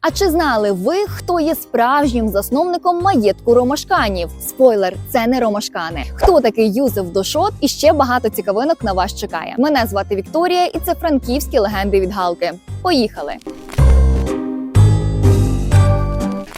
А чи знали ви, хто є справжнім засновником маєтку ромашканів? Спойлер, це не ромашкани. Хто такий Юзеф Дошот? І ще багато цікавинок на вас чекає. Мене звати Вікторія, і це франківські легенди від Галки. Поїхали!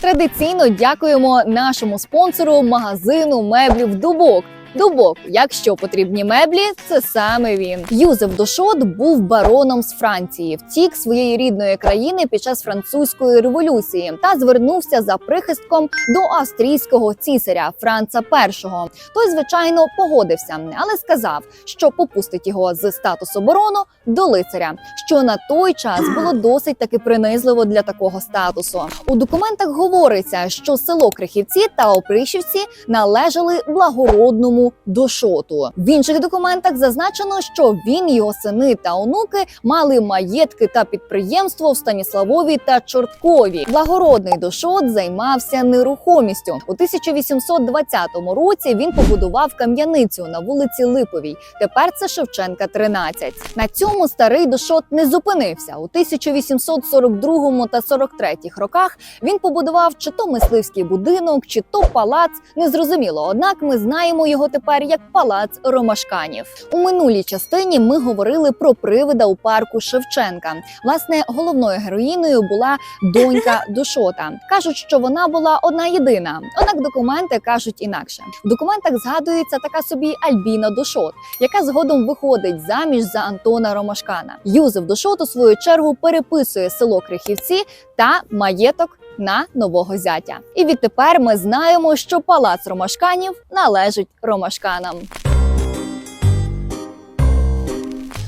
Традиційно дякуємо нашому спонсору магазину меблів Дубок. Дубок, якщо потрібні меблі, це саме він. Юзеф Дошот був бароном з Франції, втік своєї рідної країни під час французької революції та звернувся за прихистком до австрійського цісаря Франца І. Той, звичайно, погодився, але сказав, що попустить його з статусу барону до лицаря, що на той час було досить таки принизливо для такого статусу. У документах говориться, що село Крихівці та Опришівці належали благородному дошоту. В інших документах зазначено, що він, його сини та онуки мали маєтки та підприємство в Станіславові та Чорткові. Благородний дошот займався нерухомістю. У 1820 році він побудував кам'яницю на вулиці Липовій. Тепер це Шевченка 13. На цьому старий дошот не зупинився. У 1842 та 43 роках він побудував чи то мисливський будинок, чи то палац. Незрозуміло. Однак ми знаємо його тепер як палац Ромашканів. У минулій частині ми говорили про привида у парку Шевченка. Власне, головною героїною була донька Душота. Кажуть, що вона була одна єдина. Однак документи кажуть інакше. В документах згадується така собі Альбіна Душот, яка згодом виходить заміж за Антона Ромашкана. Юзеф Душот у свою чергу переписує село Крихівці та маєток на нового зятя. І відтепер ми знаємо, що палац Ромашканів належить Ромашканам.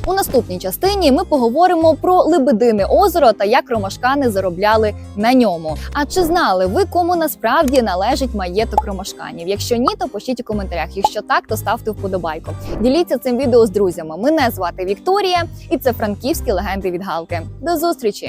У наступній частині ми поговоримо про Лебедине озеро та як ромашкани заробляли на ньому. А чи знали ви, кому насправді належить маєток ромашканів? Якщо ні, то пишіть у коментарях. Якщо так, то ставте вподобайку. Діліться цим відео з друзями. Мене звати Вікторія, і це франківські легенди від Галки. До зустрічі!